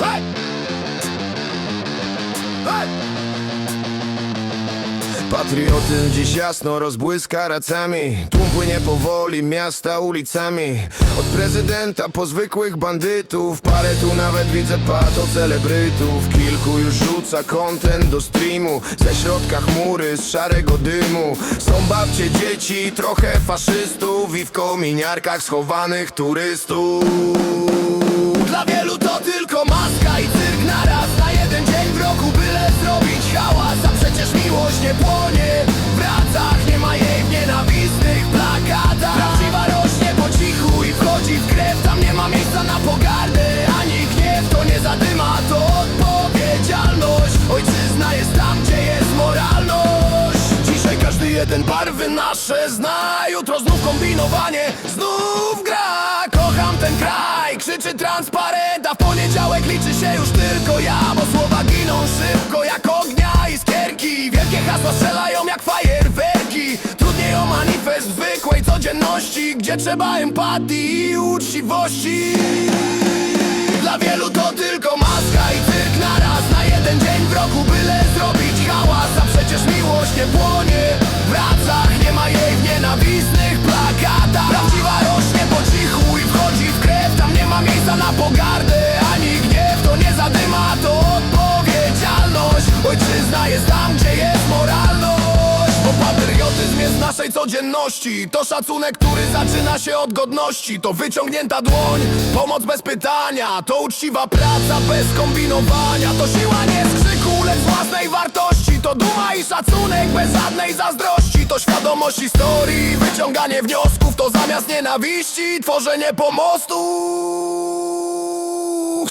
Hej! Patriotyzm dziś jasno rozbłyska racami. Tłum płynie powoli miasta ulicami. Od prezydenta po zwykłych bandytów. Parę tu nawet widzę pato celebrytów. Kilku już rzuca content do streamu. Ze środka chmury, z szarego dymu. Są babcie, dzieci, trochę faszystów. I w kominiarkach schowanych turystów. Dla wielu to ty nasze zna Jutro znów kombinowanie, znów gra Kocham ten kraj, krzyczy transparent A w poniedziałek liczy się już tylko ja. Bo słowa giną szybko jak ognia iskierki Wielkie hasła strzelają jak fajerwerki. Trudniej o manifest zwykłej codzienności Gdzie trzeba empatii i uczciwości naszej codzienności. To szacunek, który zaczyna się od godności. To wyciągnięta dłoń, pomoc bez pytania. To uczciwa praca bez kombinowania. To siła nie z krzyku, lecz własnej wartości. To duma i szacunek bez żadnej zazdrości. To świadomość historii, wyciąganie wniosków. To zamiast nienawiści, tworzenie pomostu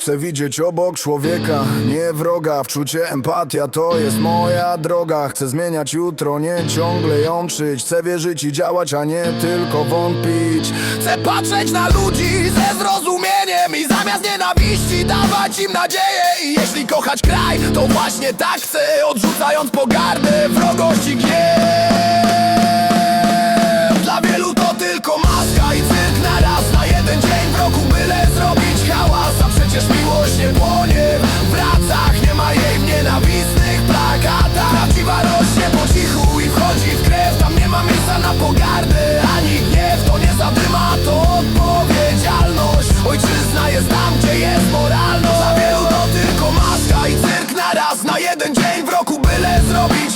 Chcę widzieć obok człowieka, nie wroga. Wczucie, empatia to jest moja droga. Chcę zmieniać jutro, nie ciągle jączyć Chcę wierzyć i działać, a nie tylko wątpić. Chcę patrzeć na ludzi ze zrozumieniem I zamiast nienawiści dawać im nadzieję. I jeśli kochać kraj, to właśnie tak chcę Odrzucając pogardę, wrogość i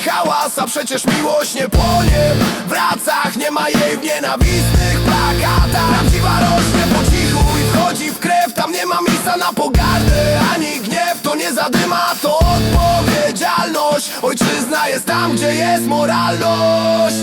hałas A przecież miłość nie płonie w racach Nie ma jej w nienawistnych plakatach. Prawdziwa rośnie po cichu i wchodzi w krew. Tam nie ma miejsca na pogardę ani gniew. To nie zadyma, to odpowiedzialność. Ojczyzna jest tam, gdzie jest moralność